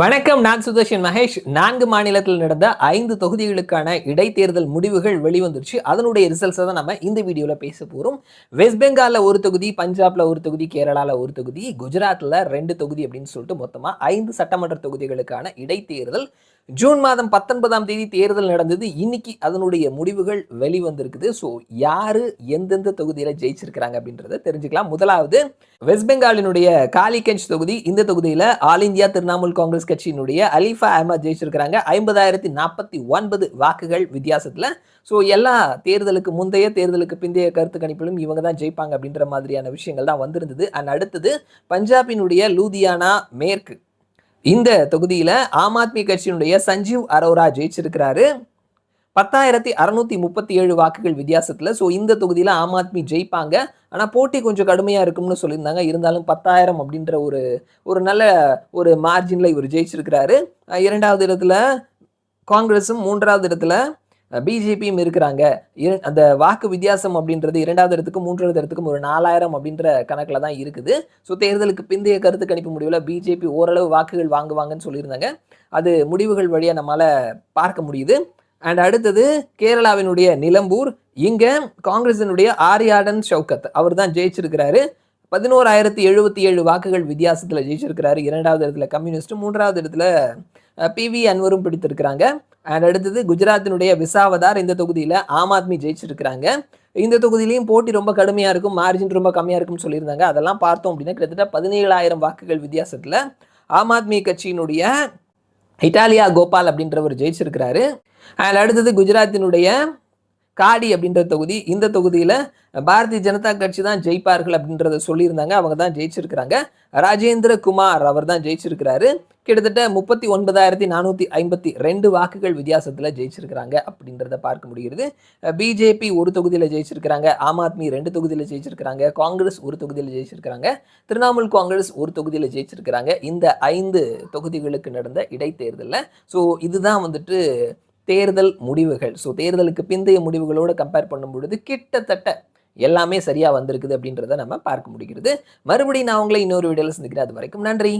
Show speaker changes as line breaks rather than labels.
வணக்கம் நான் சுதர்ஷன் மகேஷ். நான்கு மாநிலத்தில் நடந்த ஐந்து தொகுதிகளுக்கான இடைத்தேர்தல் முடிவுகள் வெளிவந்துருச்சு. அதனுடைய ரிசல்ட்ஸை தான் நம்ம இந்த வீடியோவில் பேச போகிறோம் வெஸ்ட் பெங்காலில் ஒரு தொகுதி பஞ்சாப்ல ஒரு தொகுதி கேரளாவில் ஒரு தொகுதி குஜராத்தில் ரெண்டு தொகுதி அப்படின்னு சொல்லிட்டு மொத்தமாக ஐந்து சட்டமன்ற தொகுதிகளுக்கான இடைத்தேர்தல் ஜூன் மாதம் பத்தொன்பதாம் தேதி தேர்தல் நடந்தது. இன்னைக்கு அதனுடைய முடிவுகள் வெளிவந்திருக்குது. ஸோ யாரு எந்தெந்த தொகுதியில் ஜெயிச்சிருக்கிறாங்க அப்படின்றத தெரிஞ்சுக்கலாம். முதலாவது வெஸ்ட் பெங்காலினுடைய காலிகஞ்ச் தொகுதி. இந்த தொகுதியில் ஆல் இந்தியா திரிணாமுல் காங்கிரஸ் கட்சியினுடைய அலிஃபா அஹமத் ஜெயிச்சிருக்கிறாங்க. ஐம்பதாயிரத்தி நாற்பத்தி ஒன்பது வாக்குகள் வித்தியாசத்தில். ஸோ எல்லா தேர்தலுக்கு முந்தைய தேர்தலுக்கு பிந்தைய கருத்து கணிப்பிலும் இவங்க தான் ஜெயிப்பாங்க அப்படின்ற மாதிரியான விஷயங்கள் தான் வந்திருந்தது. அண்ட் அடுத்தது பஞ்சாபினுடைய லூதியானா மேற்கு. இந்த தொகுதியில் ஆம் ஆத்மி கட்சியினுடைய சஞ்சீவ் அரோரா ஜெயிச்சிருக்கிறாரு. பத்தாயிரத்தி அறுநூத்தி முப்பத்தி ஏழு வாக்குகள் வித்தியாசத்தில் ஸோ இந்த தொகுதியில் ஆம் ஆத்மி ஜெயிப்பாங்க. ஆனால் போட்டி கொஞ்சம் கடுமையாக இருக்கும்னு சொல்லியிருந்தாங்க. இருந்தாலும் பத்தாயிரம் அப்படின்ற ஒரு ஒரு நல்ல ஒரு மார்ஜினில் இவர் ஜெயிச்சிருக்கிறாரு. இரண்டாவது இடத்துல காங்கிரஸும் மூன்றாவது இடத்துல பிஜேபியும் இருக்கிறாங்க. அந்த வாக்கு வித்தியாசம் அப்படின்றது இரண்டாவது இடத்துக்கும் மூன்றாவது இடத்துக்கும் ஒரு நாலாயிரம் அப்படின்ற கணக்கில் தான் இருக்குது. ஸோ தேர்தலுக்கு பிந்தைய கருத்து கணிப்பு முடிவில் பிஜேபி ஓரளவு வாக்குகள் வாங்குவாங்கன்னு சொல்லியிருந்தாங்க. அது முடிவுகள் வழியாக நம்மளால் பார்க்க முடியுது. அண்ட் அடுத்தது கேரளாவினுடைய நிலம்பூர். இங்கே காங்கிரஸினுடைய ஆரியாடன் ஷவுகத் அவர் தான் ஜெயிச்சிருக்கிறாரு. பதினோராயிரத்தி எழுபத்தி ஏழு வாக்குகள் வித்தியாசத்தில் ஜெயிச்சிருக்கிறாரு. இரண்டாவது இடத்துல கம்யூனிஸ்ட் மூன்றாவது இடத்துல பிவி அன்வரும் பிடித்திருக்கிறாங்க. அண்ட் அடுத்தது குஜராத்தினுடைய விசாவதார் இந்த தொகுதியில் ஆம் ஆத்மி ஜெயிச்சிருக்கிறாங்க. இந்த தொகுதியிலையும் போட்டி ரொம்ப கடுமையாக இருக்கும் மார்ஜின் ரொம்ப கம்மியாக இருக்கும்னு சொல்லியிருந்தாங்க. அதெல்லாம் பார்த்தோம் அப்படின்னா கிட்டத்தட்ட பதினேழாயிரம் வாக்குகள் வித்தியாசத்தில் ஆம் ஆத்மி கட்சியினுடைய இட்டாலியா கோபால் அப்படின்றவர் ஜெயிச்சிருக்கிறாரு. அண்ட் அடுத்தது குஜராத்தினுடைய காடி அப்படின்ற தொகுதி இந்த தொகுதியில் பாரதிய ஜனதா கட்சி தான் ஜெயிப்பார்கள் அப்படின்றத சொல்லியிருந்தாங்க. அவங்க தான் ஜெயிச்சிருக்கிறாங்க. ராஜேந்திர குமார் அவர் தான் ஜெயிச்சிருக்கிறாரு. கிட்டத்தட்ட முப்பத்தி ஒன்பதாயிரத்தி நானூற்றி ஐம்பத்தி ரெண்டு வாக்குகள் வித்தியாசத்தில் ஜெயிச்சிருக்கிறாங்க அப்படின்றத பார்க்க முடிகிறது. பிஜேபி ஒரு தொகுதியில் ஜெயிச்சிருக்கிறாங்க. ஆம் ஆத்மி ரெண்டு தொகுதியில் ஜெயிச்சிருக்கிறாங்க. காங்கிரஸ் ஒரு தொகுதியில் ஜெயிச்சிருக்கிறாங்க. திரிணாமுல் காங்கிரஸ் ஒரு தொகுதியில் ஜெயிச்சிருக்கிறாங்க. இந்த ஐந்து தொகுதிகளுக்கு நடந்த இடைத்தேர்தலில். ஸோ இதுதான் வந்துட்டு தேர்தல் முடிவுகள். ஸோ தேர்தலுக்கு பிந்தைய முடிவுகளோடு கம்பேர் பண்ணும் பொழுது கிட்டத்தட்ட எல்லாமே சரியாக வந்திருக்குது அப்படின்றத நம்ம பார்க்க முடிகிறது. மறுபடியும் நான் உங்களை இன்னொரு வீடியோவில் சந்திக்கிறேன். அது வரைக்கும் நன்றி.